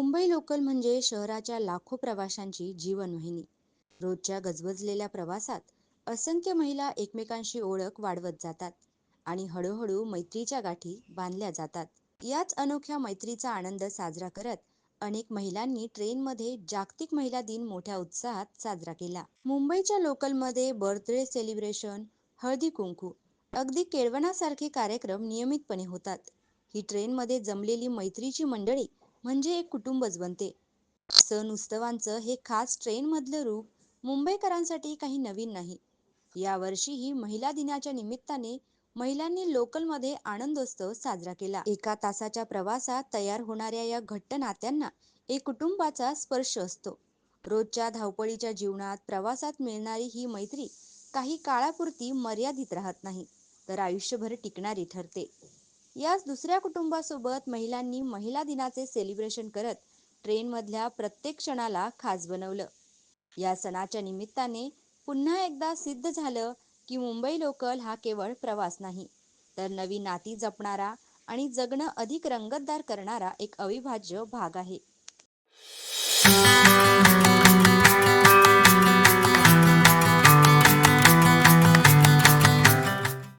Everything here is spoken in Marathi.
मुंबई लोकल म्हणजे शहराच्या लाखो प्रवाशांची जीवनवाहिनी. रोजच्या गजबजलेल्या प्रवासात असंख्य महिला एकमेकांशी ओळख वाढवत जातात आणि हळूहळू मैत्रीच्या गाठी बांधल्या जातात. याच अनोख्या मैत्रीचा आनंद साजरा करत अनेक महिलांनी ट्रेनमध्ये जागतिक महिला दिन मोठ्या उत्साहात साजरा केला. मुंबईच्या लोकलमध्ये बर्थडे सेलिब्रेशन, हळदी-कुंकू अगदी केळवणासारखे कार्यक्रम नियमितपणे होतात. ही ट्रेनमध्ये जमलेली मैत्रीची मंडळी म्हणजे एक कुटुंबच बनते. सण-उत्सवांचं हे खास ट्रेनमधलं रूप मुंबईकरांसाठी काही नवीन नाही. यावर्षीही महिला दिनाच्या निमित्ताने महिलांनी लोकलमध्ये आनंदोत्सव साजरा केला. एका तासाच्या प्रवासात तयार होणाऱ्या या घट्ट नात्यांना एक कुटुंबाचा स्पर्श असतो. रोजच्या धावपळीच्या जीवनात प्रवासात मिळणारी ही मैत्री काही काळापुरती मर्यादित राहत नाही, तर आयुष्यभर टिकणारी ठरते. याच दुसऱ्या कुटुंबासोबत महिलांनी महिला दिनाचे सेलिब्रेशन करत ट्रेनमधल्या प्रत्येक क्षणाला खास बनवलं. या सणाच्या निमित्ताने पुन्हा एकदा सिद्ध झालं की मुंबई लोकल हा केवळ प्रवास नाही, तर नवी नाती जपणारा आणि जगणं अधिक रंगतदार करणारा एक अविभाज्य भाग आहे.